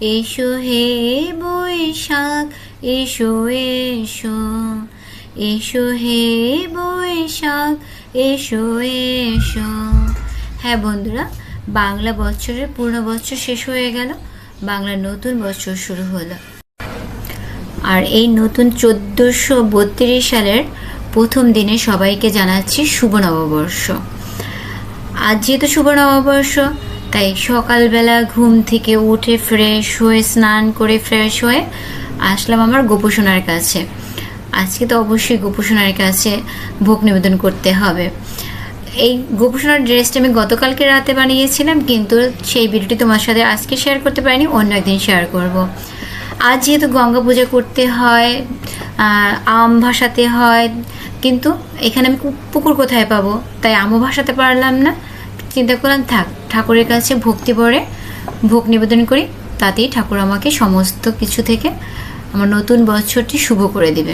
এসো হে বৈশাখ, এসো এসো। এসো হে বৈশাখ, এসো এসো। হ্যাঁ বন্ধুরা, বাংলা বছরের পূর্ণ বছর শেষ হয়ে গেল। বাংলা নতুন বছর শুরু হলো। আর এই নতুন চোদ্দোশো বত্রিশ সালের প্রথম দিনে সবাইকে জানাচ্ছি শুভ নববর্ষ। আজ যেহেতু শুভ নববর্ষ তাই সকালবেলা ঘুম থেকে উঠে ফ্রেশ হয়ে, স্নান করে ফ্রেশ হয়ে আসলাম আমার গোপোষণার কাছে। আজকে তো অবশ্যই গোপোষণার কাছে ভোগ নিবেদন করতে হবে। এই গোপোষণার ড্রেসটা আমি গতকালকে রাতে বানিয়েছিলাম, কিন্তু সেই ভিডিওটি তোমার সাথে আজকে শেয়ার করতে পারিনি, অন্য একদিন শেয়ার করব। আজ যেহেতু গঙ্গা পূজা করতে হয় আম ভাসাতে হয়, কিন্তু এখানে আমি পুকুর কোথায় পাবো? তাই আমও ভাসাতে পারলাম না চিন্তা করলাম থাক, ঠাকুরের কাছে ভক্তি ভরে, ভোগ নিবেদন করি, তাতেই ঠাকুর আমাকে সমস্ত কিছু থেকে আমার নতুন বছরটি শুভ করে দিবে।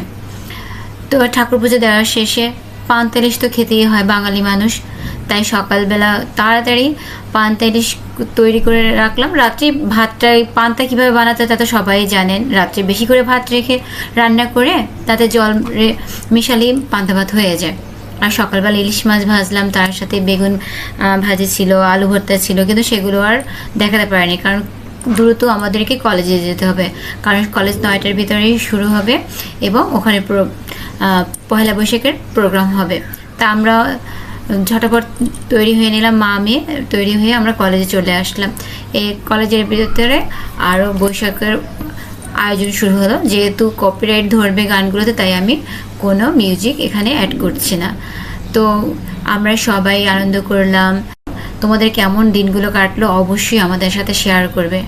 তো ঠাকুর পুজো দেওয়ার শেষে পান্তালিশ তো খেতেই হয় বাঙালি মানুষ, তাই সকালবেলা তাড়াতাড়ি পান্তালিশ তৈরি করে রাখলাম। রাত্রি ভাতটা পান্তা কীভাবে বানাতে তা তো সবাই জানেন। রাত্রে বেশি করে ভাত রেখে রান্না করে তাতে জল রে- মিশালি পান্তা ভাত হয়ে যায়। আর সকালবেলা ইলিশ মাছ ভাজলাম, তার সাথে বেগুন ভাজি ছিল, আলু ভর্তা ছিল, কিন্তু সেগুলো আর দেখাতে পারিনি। কারণ দ্রুত আমাদেরকে কলেজে যেতে হবে। কারণ কলেজ নয়টার ভিতরেই শুরু হবে এবং ওখানে পয়লা বৈশাখের প্রোগ্রাম হবে। তা আমরা ঝটাপট তৈরি হয়ে নিলাম, মা, মেয়ে তৈরি হয়ে আমরা কলেজে চলে আসলাম। এই কলেজের ভিতরে আরও বৈশাখের আয়োজন শুরু হলো। যেহেতু কপিরাইট ধরবে গানগুলোতে, তাই আমি কোনো মিউজিক এখানে অ্যাড করছি না। তো আমরা সবাই আনন্দ করলাম। তোমাদের কেমন দিনগুলো কাটলো অবশ্যই আমাদের সাথে শেয়ার করবে।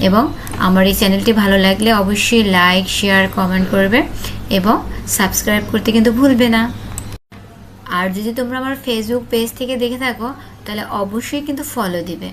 এবং আমার এই চ্যানেলটি ভালো লাগলে অবশ্যই লাইক শেয়ার কমেন্ট করবে এবং সাবস্ক্রাইব করতে কিন্তু ভুলবে না। আর যদি তোমরা আমার ফেসবুক পেজ থেকে দেখে থাকো, তাহলে অবশ্যই কিন্তু ফলো দিবে।